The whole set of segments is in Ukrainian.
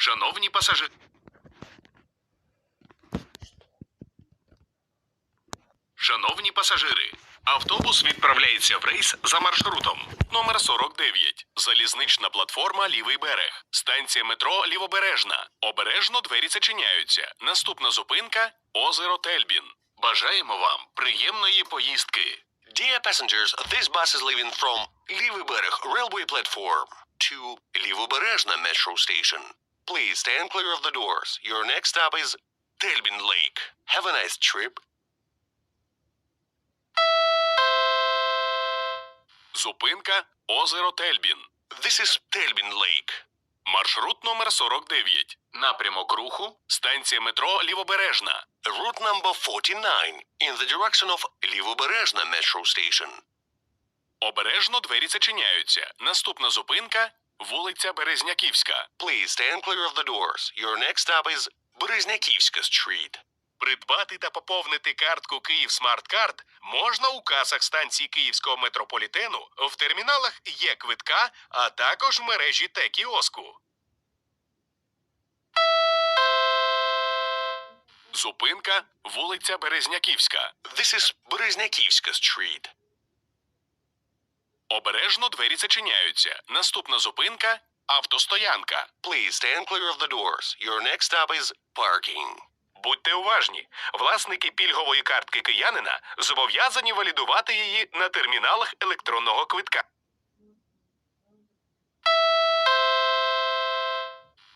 Шановні пасажири. Шановні пасажири, автобус відправляється в рейс за маршрутом номер 49. Залізнична платформа Лівий берег. Станція метро Лівобережна. Обережно двері зачиняються. Наступна зупинка озеро Тельбін. Бажаємо вам приємної поїздки. Dear passengers, this bus is leaving from Livyberg railway platform to Livyberezhna metro station. Please stand clear of the doors. Your next stop is Telbin Lake. Have a nice trip. Зупинка озеро Тельбін. This is Telbin Lake. Маршрут номер 49. Напрямок руху. Станція метро Лівобережна. Route number 49 in the direction of Livyberezhna metro station. Обережно двері зачиняються. Наступна зупинка вулиця Березняківська. Please stand clear of the doors. Your next stop is Bereznyakivska Street. Придбати та поповнити картку Київ Смарт-Карт можна у касах станції Київського метрополітену, в терміналах є квитка, а також в мережі Т-кіоску. Зупинка вулиця Березняківська. This is Bereznyakivska Street. Обережно двері зачиняються. Наступна зупинка автостоянка. Please stand clear of the doors. Your next stop is parking. Будьте уважні, власники пільгової картки киянина зобов'язані валідувати її на терміналах електронного квитка.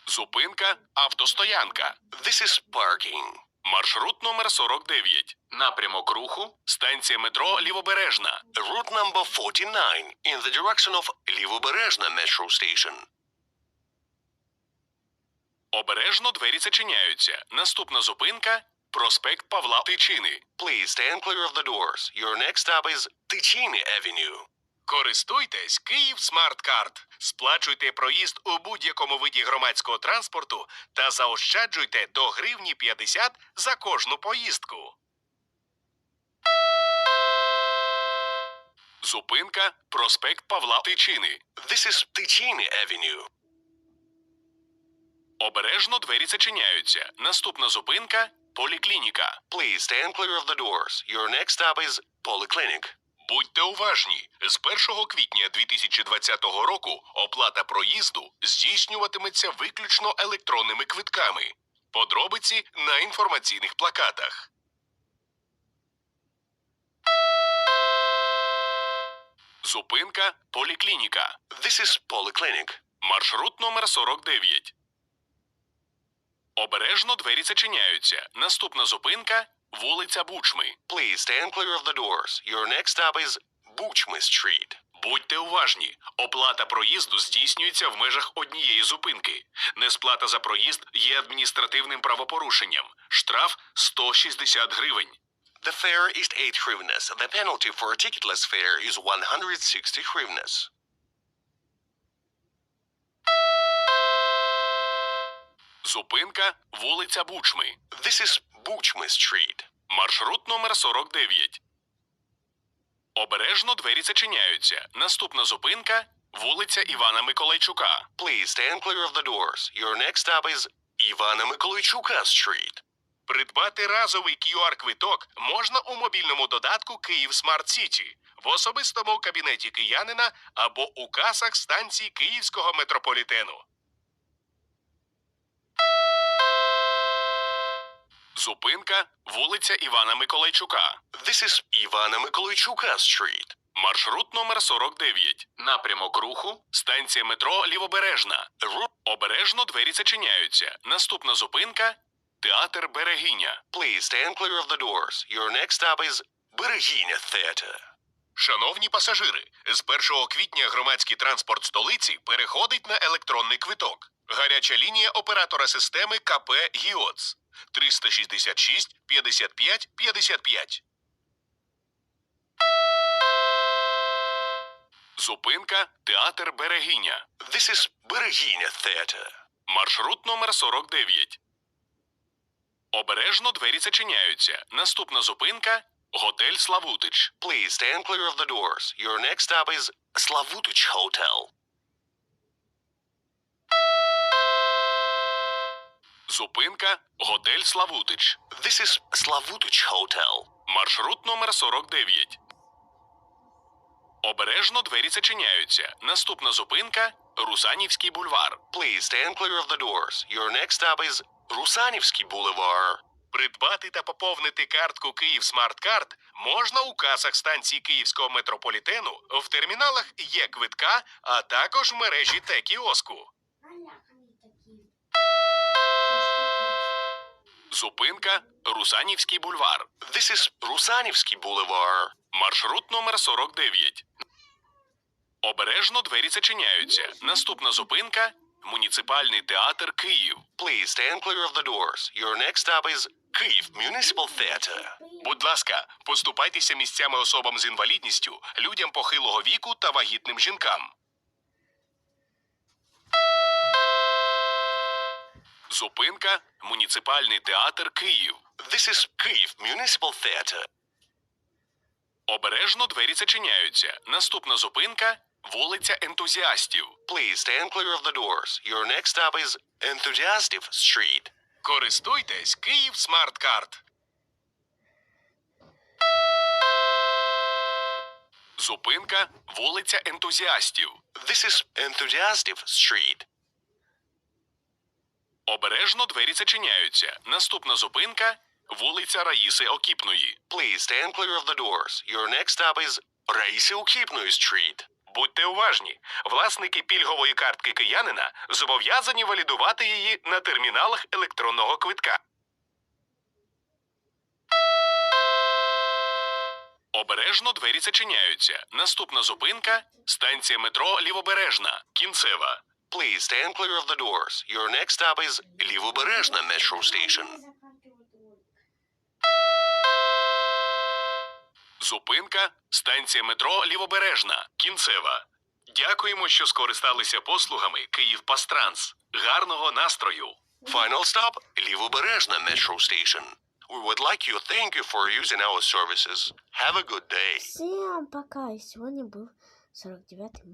Зупинка автостоянка. This is parking. Маршрут номер 49. Напрямок руху. Станція метро Лівобережна. Route number 49 in the direction of Livyberezhna metro station. Обережно двері зачиняються. Наступна зупинка проспект Павла Тичини. Please stand clear of the doors. Your next stop is Ticini Avenue. Користуйтесь Київ Смарт-Карт. Сплачуйте проїзд у будь-якому виді громадського транспорту та заощаджуйте до гривні 50 за кожну поїздку. Зупинка проспект Павла Тичини. This is Ticini Avenue. Обережно двері зачиняються. Наступна зупинка поліклініка. Please stand clear of the doors. Your next stop is Polyclinic. Будьте уважні, з 1 квітня 2020 року оплата проїзду здійснюватиметься виключно електронними квитками. Подробиці на інформаційних плакатах. Зупинка поліклініка. This is Polyclinic. Маршрут номер 49. Обережно двері зачиняються. Наступна зупинка вулиця Бучми. Please stand clear of the doors. Your next stop is Buchma Street. Будьте уважні, оплата проїзду здійснюється в межах однієї зупинки. Несплата за проїзд є адміністративним правопорушенням. Штраф 160 гривень. The fare is 8 hryvnias. The penalty for a ticketless fare is 160 hryvnias. Зупинка вулиця Бучми. This is Buchma Street. Маршрут номер 49. Обережно двері зачиняються. Наступна зупинка вулиця Івана Миколайчука. Please stand clear of the doors. Your next stop is Ivana Mikolaychuka Street. Придбати разовий QR-квиток можна у мобільному додатку Київ Смарт Сіті, в особистому кабінеті киянина або у касах станцій Київського метрополітену. Зупинка вулиця Івана Миколайчука. This is Івана Миколайчука Street. Маршрут номер 49. Напрямок руху. Станція метро Лівобережна. Обережно двері зачиняються. Наступна зупинка Театр Берегиня. Please stand clear of the doors. Your next stop is Beregina Theater. Шановні пасажири, з 1 квітня громадський транспорт столиці переходить на електронний квиток. Гаряча лінія оператора системи КП ГІОЦ 366 55 55. Зупинка Театр Берегиня. This is Beregina Theater. Маршрут номер 49. Обережно двері зачиняються. Наступна зупинка Готель Славутич. Please stand clear of the doors. Your next stop is Slavutich Hotel. Зупинка Готель Славутич. This is Slavutich Hotel. Маршрут номер 49. Обережно двері зачиняються. Наступна зупинка Русанівський бульвар. Please stand clear of the doors. Your next stop is Rusanivsky Boulevard. Придбати та поповнити картку Київ Смарт-Карт можна у касах станції Київського метрополітену, в терміналах є квитка, а також в мережі Т-кіоску. Зупинка Русанівський бульвар. This is Rusanivsky Boulevard. Маршрут номер 49. Обережно двері зачиняються. Наступна зупинка Муніципальний театр Київ. Please stand clear of the doors. Your next stop is Kyiv Municipal Theater. Будь ласка, поступайтеся місцями особам з інвалідністю, людям похилого віку та вагітним жінкам. Зупинка Муніципальний театр Київ. This is Kyiv Municipal Theater. Обережно двері зачиняються. Наступна зупинка вулиця ентузіастів. Please stand clear of the doors. Your next stop is Enthusiastic Street. Користуйтесь Київ Смарт-Карт. Зупинка вулиця ентузіастів. This is Enthusiastic Street. Обережно двері зачиняються. Наступна зупинка вулиця Раїси Окіпної. Please stand clear of the doors. Your next stop is Raisi Ukipnoi Street. Будьте уважні, власники пільгової картки киянина зобов'язані валідувати її на терміналах електронного квитка. Обережно двері зачиняються. Наступна зупинка станція метро Лівобережна. Кінцева. Please stand clear of the doors. Your next stop is Livoberezhna Metro Station. Зупинка станція метро Лівобережна. Кінцева. Дякуємо, що скористалися послугами Київ Пастранс. Гарного настрою! Final stop, Лівобережна Metro Station. We would like you thank you for using our services. Have a good day. Всем пока. И сегодня был 49 мая.